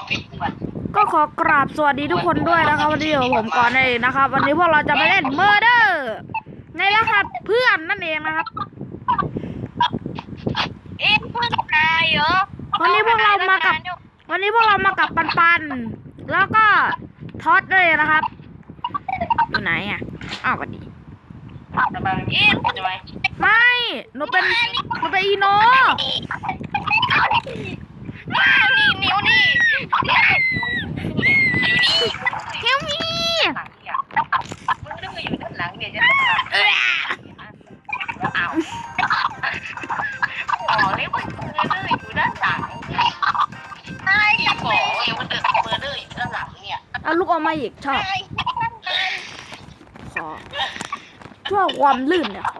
อฟฟิศด่วนก็ขอกราบสวัสดีทุกคนด้วยนะครับ วันนี้ผมก่อนเลยนะครับ วันนี้พวกเราจะไปเล่นเมอร์เดอร์ในรหัสเพื่อนนั่นเองนะครับเอ๊ะเพื่อนตายเหรอวันนี้พวกเรามากับ วันนี้พวกเรามากับปันปันๆแล้วก็ท็อตเลยนะครับอยู่ไหนอะอ้าวสวัสดีจะมาเอ๊ะจะมาไม่หนูเป็นหนูเป็นอีโน มานี่นิ้วนี่อยู่นี่เฮลมีหลังเนี่ยมึงต้องมาอยู่ด้านหลังเนี่ยจะถามเอ้ยเอาอ๋อเรียกว่าเมอร์เดอร์อยู่ด้านหลังตายที่บอกว่าเมอร์เดอร์เมอร์เดอร์อยู่ด้านหลังเนี่ยเอาลูกออกมาอีกชอบตายตายขอเพื่อความลื่นเนี่ยขอโอ้ยน้อง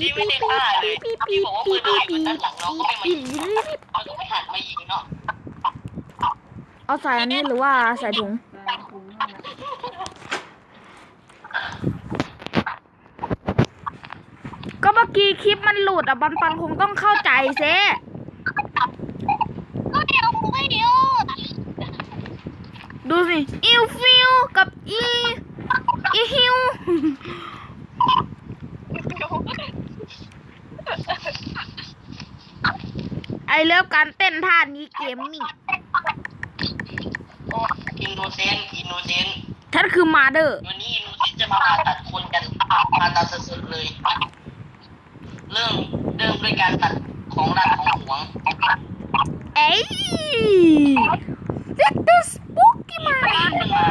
พี่ไม่ได้ฆ่าเลยพี่บอกว่าปืนหายมันด้านหลังน้องก็ไม่มายิงเอาลูกไม่หันมายิงเนาะเอาใส่อันนี้หรือว่าใส่ถุงก็เมื่อกี้คลิปมันหลุดอะปันปันคงต้องเข้าใจเซ่ก็เดี๋ยวไม่เดี๋ยวดูสิอิวฟิวกับอีอีฮิว ไอเลิฟการเต้นท่านี้เกมมิ่งโอ้อินโนเซนต์อินโนเซนต์ฉันคือมาเดอร์วันนี้อินโนเซนต์จะมาผ่าตัดคนกันผ่าตัดสดๆเลย เริ่มเริ่มด้วยการตัดของรักของหวง เอ้ย Let the spooky มา มันมา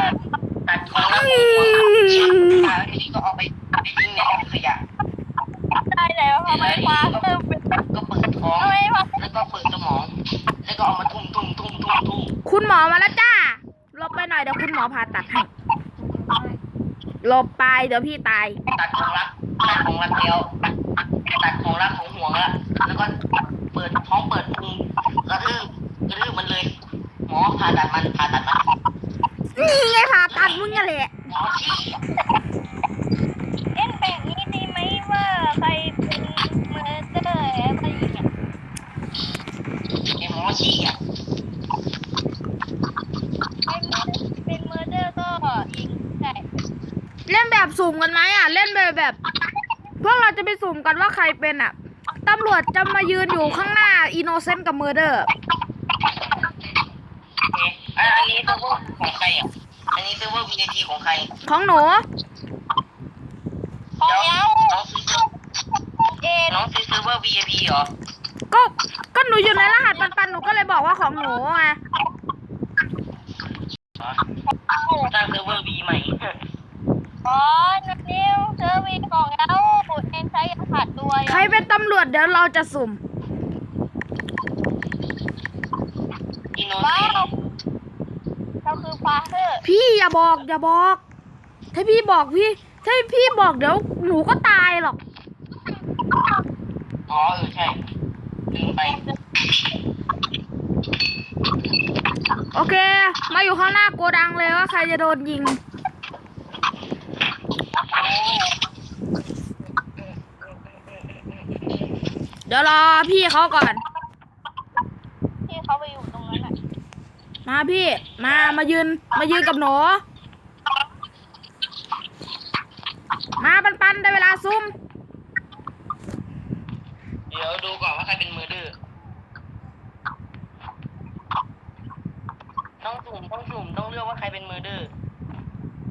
ตัดของรักของหวงชิ้นมาแล้วทีนี้ก็เอาไปไปทิ้งในถังขยะ ตายแล้วทำไมฟ้าเริ่มเป็น ก็เปิดท้อง ทำไมฟ้า แล้วก็เปิดสมอง แล้วก็เอามาทุ่มทุ่มทุ่มทุ่มทุ่มคุณหมอมาแล้วจ้าหลบไปหน่อยเดี๋ยวคุณหมอผ่าตัดให้หลบไปเดี๋ยวพี่ตาย ตัดของรักตัดของรักแล้วตัดของรักของห่วงแล้วแล้วก็เปิดท้องเปิดพุงกระทืบกระทืบมันเลย หมอผ่าตัดมันผ่าตัดมันนี่ไงผ่าตัดมึงอะแหละหมอชี้ ไอหมอชี้อะเป็นเมอร์เดอร์ก็ยิงได้เล่นแบบสุ่มกันไหมอะ เล่นแบบแบบ พวกเราจะไปสุ่มกันว่าใครเป็นอะตำรวจจะมายืนอยู่ข้างหน้าอินโนเซนต์กับเมอร์เดอร์เอ๊ะอันอันนี้เซิร์ฟเวอร์ของใครอะ อันนี้เซิร์ฟเวอร์ VIP ของใครของหนูของเย้าน้องซื้อเซิร์ฟเอ็นน้องซื้อเซิร์ฟเวอร์ VIP เหรอ ก็ก็หนูอยู่ในรหัสปันปันๆหนูก็เลยบอกว่าของหนูไงอ๋อสร้างเซิร์ฟเวอร์ V ใหม่อ๋อนักนิ้วเซอร์วีของเย้าเอ็นใช้รหัสด้วยใครเป็นตำรวจเดี๋ยวเราจะสุ่มอินโนเซว้านวต์เราคือฟาเธอร์พี่อย่าบอกอย่าบอก ถ้าพี่บอกพี่ถ้าพี่บอกเดี๋ยวหนูก็ตายหรอก อ๋อเออใช่ ลืมไป โอเค มาอยู่ข้างหน้าโกดังเลยว่าใครจะโดนยิง เดี๋ยวรอพี่เขาก่อนที่เขาไปอยู่ตรงนั้นอะมาพี่ มา มายืน มายืนกับหนูมาปันปันได้เวลาซุ่ม เดี๋ยวดูก่อนว่าใครเป็น มือดื้อต้องสุ่มต้องสุ่มต้องเลือกว่าใครเป็นมือดื้อ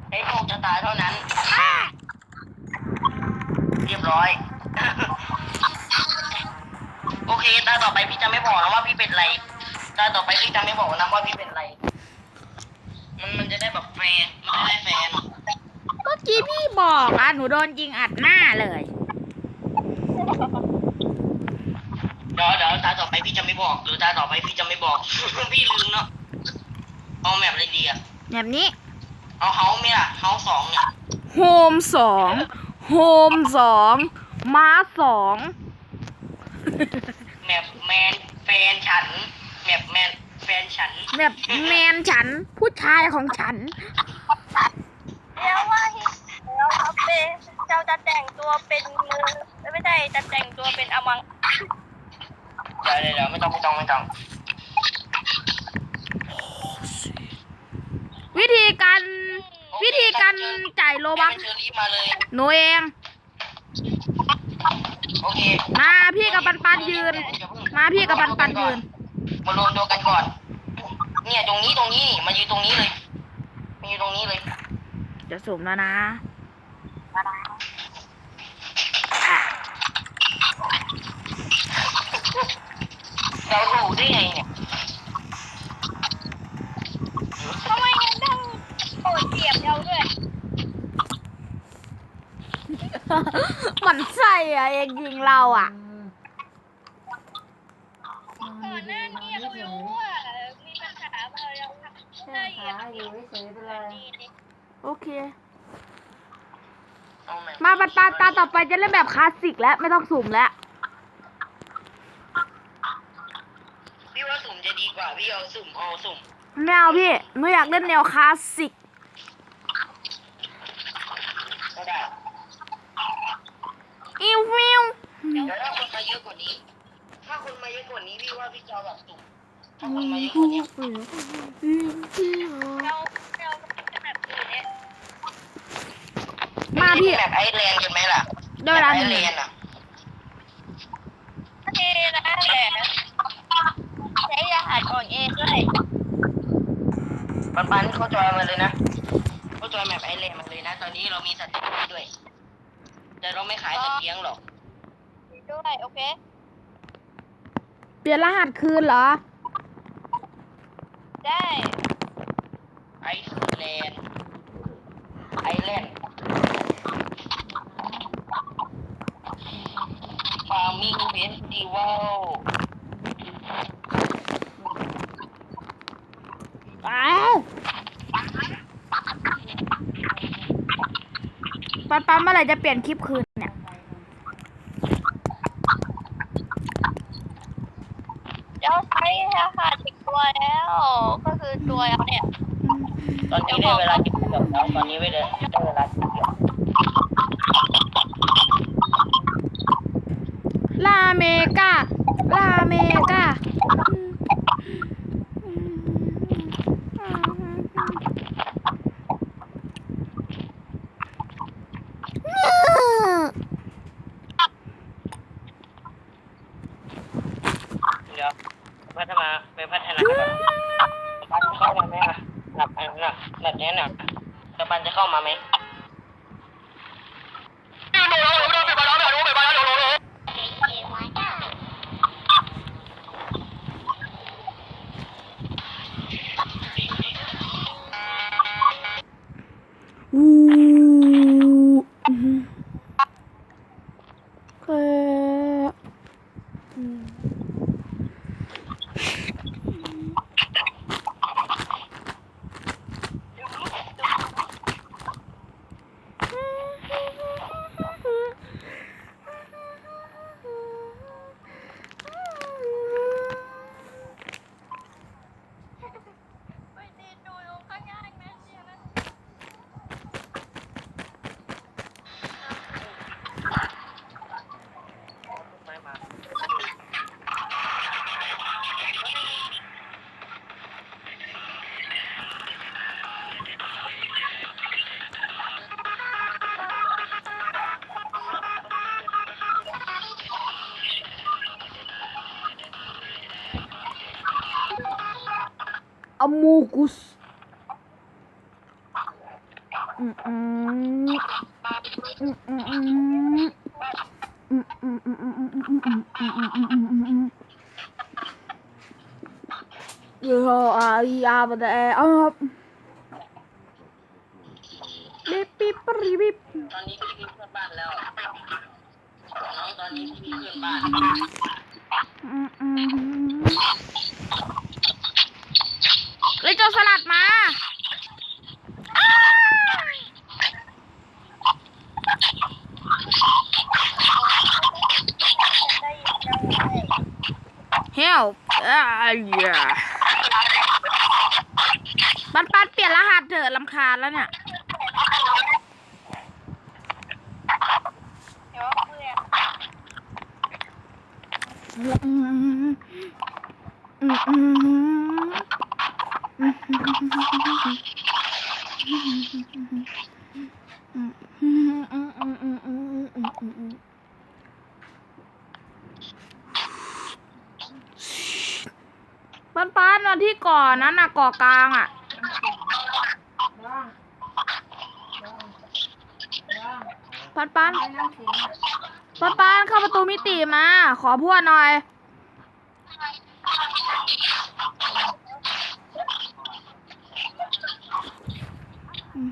ใช้โชคชะตาเท่านั้น เรียบร้อย โอเค ตาต่อไปพี่จะไม่บอกนะว่าพี่เป็นอะไร ตาต่อไปพี่จะไม่บอกนะว่าพี่เป็นอะไร มันมันจะได้แบบแฟร์มันจะได้แฟร์หน่อยเมื่อกี้พี่บอกอะหนูโดนยิงอัดหน้าเลย เดี๋ยวเดี๋ยวตาต่อไปพี่จะไม่บอกหรือตาต่อไปพี่จะไม่บอก พี่ลืมเนาะ เอาแบบอะไรดีอะแบบนี้เอาเฮาไหมล่ะเฮาสองเนี่ยโฮมสองโฮมสองม้าสองแมปแมนแฟนฉันแมปแมนแฟนฉันแบบแมนฉันผู้ชายของฉันเดี๋ยวว่าแล้วเขาเป็นเจ้าจะแต่งตัวเป็นมือไม่ใช่จะแต่งตัวเป็นอมังเดี๋ยวเดี๋ยวเดี๋ยวไม่ต้องไม่ต้องไม่ต้อง จ่ายโลให้บักมันเชอรี่มาเลย หนูเอง โอเคมาพี่กับปันปันยืน มาพี่กับปันปันยืน มารวมตัวกันก่อน เนี่ยตรงนี้ตรงนี้นี่มายืนตรงนี้เลยมายืนตรงนี้เลย จะสุ่มแล้วนะเราถูกได้ไงเนี่ย ทำไมยังดังโอด เสียบเราด้วยมันใส่อะเองยิงเราอะ ก่อนหน้านี้เรารู้ว่ามีปัญหามาเราได้เหยียบดีดิโอเคเอาไหมมาปันปันตาต่อไปจะเล่นแบบคลาสสิกแล้ว ไม่ต้องสุ่มแล้ว พี่ว่าสุ่มจะดีกว่า พี่เอาสุ่มเอาสุ่มไม่เอาพี่หนูอยากเล่นแนวคลาสสิกก็ได้ อิวฟิว เดี๋ยวถ้าคนมาเยอะกว่านี้ ถ้าคนมาเยอะกว่านี้พี่ว่าพี่จะเอาแบบสุ่มถ้าคนมาเยอะกว่านี้เราเราจะแบบอื่นเนี่ยมาพี่แบบไอแลนด์กันไหมล่ะได้เวลาไอหนึ่งแลนด์อะโอเคนะแต่ใช้รหัสอ่อนเองด้วยปันปันเข้าจอยมาเลยนะเข้าจอยแบบไอแลนด์มาเลยนะ ตอนนี้เรามีสัตว์เลี้ยงด้วย แต่เราไม่ขายสัตว์เลี้ยงหรอก ด้วยโอเค เปลี่ยนรหัสคืนเหรอ ได้ไอซ์แลนด์ไอแลนด์ฟาร์มิงเฟสติวัลไปปันปันเมื่อไหร่จะเปลี่ยนคลิปคืนเนี่ย เราใช้รหัสอีกตัวแล้ว ก็คือตัว เราเนี่ย ตอนนี้ได้เวลาเก็บเกี่ยวแล้วตอนนี้ไม่ได้ได้เวลาเก็บเกี่ยวลาเมกาลาเมกาเดี๋ยวพัฒนาไปพัฒนา แบบนี้เนักแล้วมันจะเข้ามาไหม ดเออับบิบบิบปรีบิบตอนนี้พี่มีเพื่อนบ้านแล้ว น้องตอนนี้พี่มีเพื่อนบ้านอืมอืม เฮ้ยเจ้าสลัดมาอ้าได้ยินได้ Help อ่าอย่าปันปันเปลี่ยนรหัสเถอะลำคาญแล้วเนี่ยเดี๋ยวเพื่อนอืมอืมอืม ป้านป้านวันที่ก่อนนั้นอะก่อกลางอะป้านป้านป้านป้านเข้าประตูมิติมา ขอพวดหน่อย 你